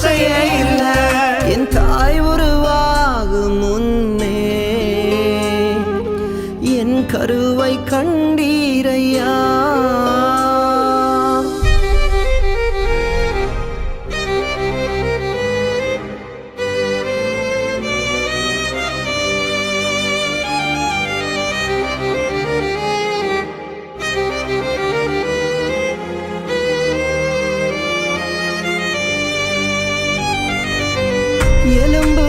ஆசையே இல்லை. என் தாய் உருவாகும் முன்னே என் கருவை கண்டு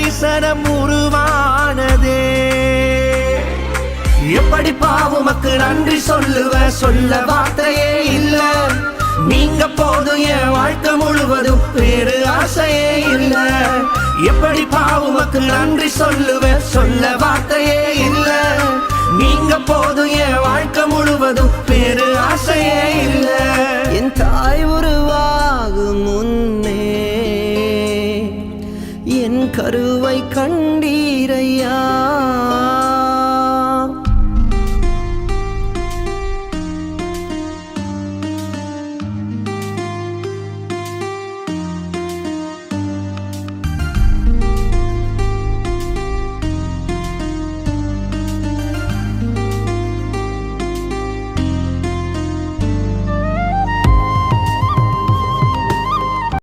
தரிசனம் உருவானதே. எப்படி பாவுமக்கு நன்றி சொல்லுவ? சொல்ல வார்த்தையே இல்ல. நீங்க போதும் என் வாழ்க்கை முழுவதும் வேறு ஆசையே இல்ல. எப்படி பாவுமக்கு நன்றி சொல்லுவ? சொல்ல வார்த்தை கருவை கண்